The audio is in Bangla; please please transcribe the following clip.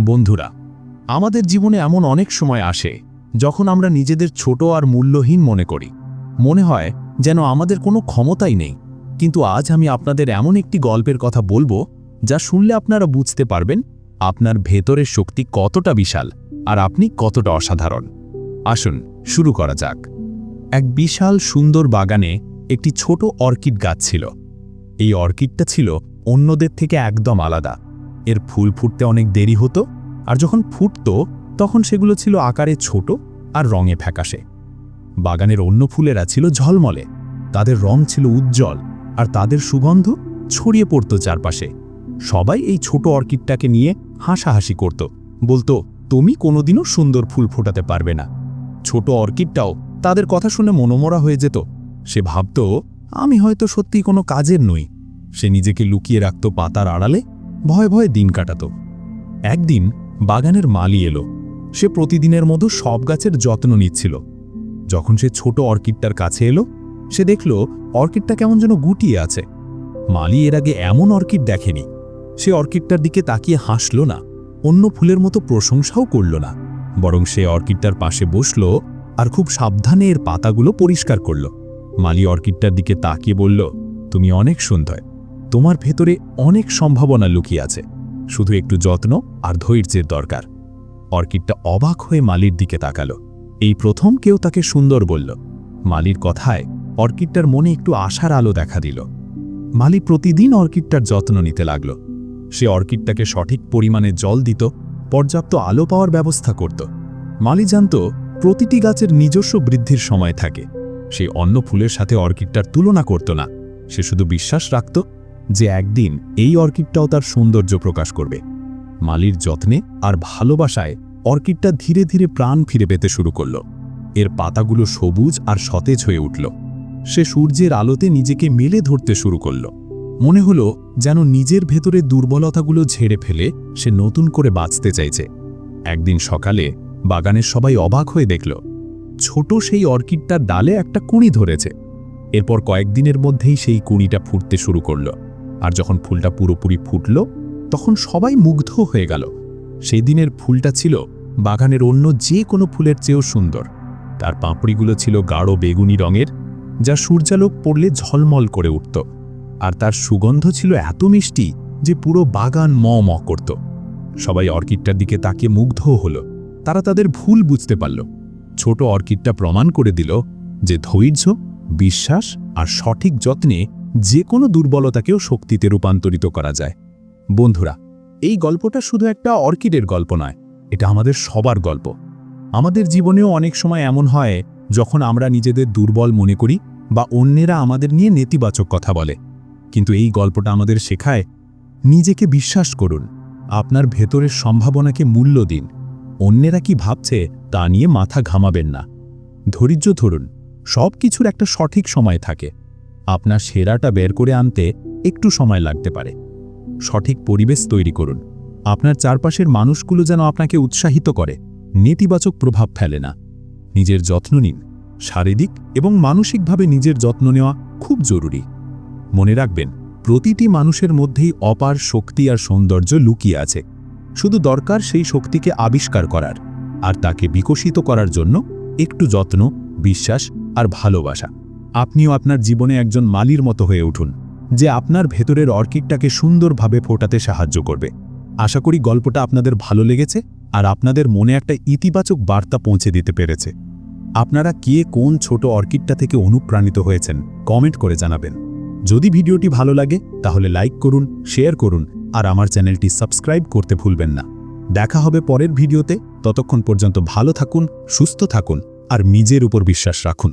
বন্ধুরা, আমাদের জীবনে এমন অনেক সময় আসে যখন আমরা নিজেদের ছোট আর মূল্যহীন মনে করি। মনে হয় যেন আমাদের কোনো ক্ষমতাই নেই। কিন্তু আজ আমি আপনাদের এমন একটি গল্পের কথা বলব যা শুনলে আপনারা বুঝতে পারবেন আপনার ভেতরের শক্তি কতটা বিশাল আর আপনি কতটা অসাধারণ। আসুন, শুরু করা যাক। এক বিশাল সুন্দর বাগানে একটি ছোট অর্কিড গাছ ছিল। এই অর্কিডটা ছিল অন্যদের থেকে একদম আলাদা। এর ফুল ফুটতে অনেক দেরি হতো, আর যখন ফুটত, তখন সেগুলো ছিল আকারে ছোট আর রঙে ফ্যাকাশে। বাগানের অন্য ফুলেরা ছিল ঝলমলে, তাদের রং ছিল উজ্জ্বল আর তাদের সুগন্ধ ছড়িয়ে পড়ত চারপাশে। সবাই এই ছোট অর্কিডটাকে নিয়ে হাসাহাসি করত, বলতো, তুমি কোনোদিনও সুন্দর ফুল ফোটাতে পারবে না। ছোট অর্কিডটাও তাদের কথা শুনে মনোমরা হয়ে যেত। সে ভাবত, আমি হয়তো সত্যি কোনো কাজের নই। সে নিজেকে লুকিয়ে রাখত পাতার আড়ালে ভয়ে ভয়ে দিন কাটাত। একদিন বাগানের মালি এলো। সে প্রতিদিনের মতো সব গাছের যত্ন নিচ্ছিল। যখন সে ছোট অর্কিডটার কাছে এলো, সে দেখল অর্কিডটা কেমন যেন গুটিয়ে আছে। মালি এর আগে এমন অর্কিড দেখেনি। সে অর্কিডটার দিকে তাকিয়ে হাসল না, অন্য ফুলের মতো প্রশংসাও করল না। বরং সে অর্কিডটার পাশে বসল আর খুব সাবধানে এর পাতাগুলো পরিষ্কার করল। মালি অর্কিডটার দিকে তাকিয়ে বলল, তুমি অনেক সুন্দর। তোমার ভেতরে অনেক সম্ভাবনা লুকিয়ে আছে। শুধু একটু যত্ন আর ধৈর্যের দরকার। অর্কিডটা অবাক হয়ে মালির দিকে তাকালো। এই প্রথম কেউ তাকে সুন্দর বলল। মালির কথায় অর্কিডটার মনে একটু আশার আলো দেখা দিল। মালি প্রতিদিন অর্কিডটার যত্ন নিতে লাগল। সে অর্কিডটাকে সঠিক পরিমাণে জল দিত, পর্যাপ্ত আলো পাওয়ার ব্যবস্থা করত। মালি জানত, প্রতিটি গাছের নিজস্ব বৃদ্ধির সময় থাকে। সে অন্য ফুলের সাথে অর্কিডটার তুলনা করত না। সে শুধু বিশ্বাস রাখত যে একদিন এই অর্কিডটাও তার সৌন্দর্য প্রকাশ করবে। মালির যত্নে আর ভালোবাসায় অর্কিডটা ধীরে ধীরে প্রাণ ফিরে পেতে শুরু করল। এর পাতাগুলো সবুজ আর সতেজ হয়ে উঠল। সে সূর্যের আলোতে নিজেকে মেলে ধরতে শুরু করল। মনে হলো যেন নিজের ভেতরে দুর্বলতাগুলো ঝেড়ে ফেলে সে নতুন করে বাঁচতে চাইছে। একদিন সকালে বাগানের সবাই অবাক হয়ে দেখল, ছোট সেই অর্কিডটার ডালে একটা কুঁড়ি ধরেছে। এরপর কয়েকদিনের মধ্যেই সেই কুঁড়িটা ফুটতে শুরু করল। আর যখন ফুলটা পুরোপুরি ফুটল, তখন সবাই মুগ্ধ হয়ে গেল। সেই দিনের ফুলটা ছিল বাগানের অন্য যে কোনো ফুলের চেয়েও সুন্দর। তার পাঁপড়িগুলো ছিল গাঢ় বেগুনি রঙের, যা সূর্যালোক পড়লে ঝলমল করে উঠত। আর তার সুগন্ধ ছিল এত মিষ্টি যে পুরো বাগান ম ম করত। সবাই অর্কিডটার দিকে তাকে মুগ্ধ হল। তারা তাদের ভুল বুঝতে পারল। ছোট অর্কিডটা প্রমাণ করে দিল যে ধৈর্য, বিশ্বাস আর সঠিক যত্নে যে কোনো দুর্বলতাকেও শক্তিতে রূপান্তরিত করা যায়। বন্ধুরা, এই গল্পটা শুধু একটা অর্কিডের গল্প নয়, এটা আমাদের সবার গল্প। আমাদের জীবনেও অনেক সময় এমন হয়, যখন আমরা নিজেদের দুর্বল মনে করি বা অন্যেরা আমাদের নিয়ে নেতিবাচক কথা বলে। কিন্তু এই গল্পটা আমাদের শেখায়, নিজেকে বিশ্বাস করুন, আপনার ভেতরের সম্ভাবনাকে মূল্য দিন। অন্যেরা কি ভাবছে তা নিয়ে মাথা ঘামাবেন না। ধৈর্য ধরুন সব কিছুর একটা সঠিক সময় থাকে। আপনার সেরাটা বের করে আনতে একটু সময় লাগতে পারে। সঠিক পরিবেশ তৈরি করুন। আপনার চারপাশের মানুষগুলো যেন আপনাকে উৎসাহিত করে। নেতিবাচক প্রভাব ফেলে না। নিজের যত্ন নিন। শারীরিক এবং মানসিকভাবে নিজের যত্ন নেওয়া খুব জরুরি। মনে রাখবেন, প্রতিটি মানুষের মধ্যেই অপার শক্তি আর সৌন্দর্য লুকিয়ে আছে। শুধু দরকার সেই শক্তিকে আবিষ্কার করার। আর তাকে বিকশিত করার জন্য একটু যত্ন, বিশ্বাস আর ভালোবাসা। আপনিও আপনার জীবনে একজন মালির মতো হয়ে উঠুন, যে আপনার ভেতরের অর্কিডটাকে সুন্দরভাবে ফোটাতে সাহায্য করবে। আশা করি গল্পটা আপনাদের ভালো লেগেছে আর আপনাদের মনে একটা ইতিবাচক বার্তা পৌঁছে দিতে পেরেছে। আপনারা কে কোন ছোট অর্কিডটা থেকে অনুপ্রাণিত হয়েছেন, কমেন্ট করে জানাবেন। যদি ভিডিওটি ভালো লাগে, তাহলে লাইক করুন, শেয়ার করুন আর আমার চ্যানেলটি সাবস্ক্রাইব করতে ভুলবেন না। দেখা হবে পরের ভিডিওতে, ততক্ষণ পর্যন্ত ভালো থাকুন, সুস্থ থাকুন আর নিজের উপর বিশ্বাস রাখুন।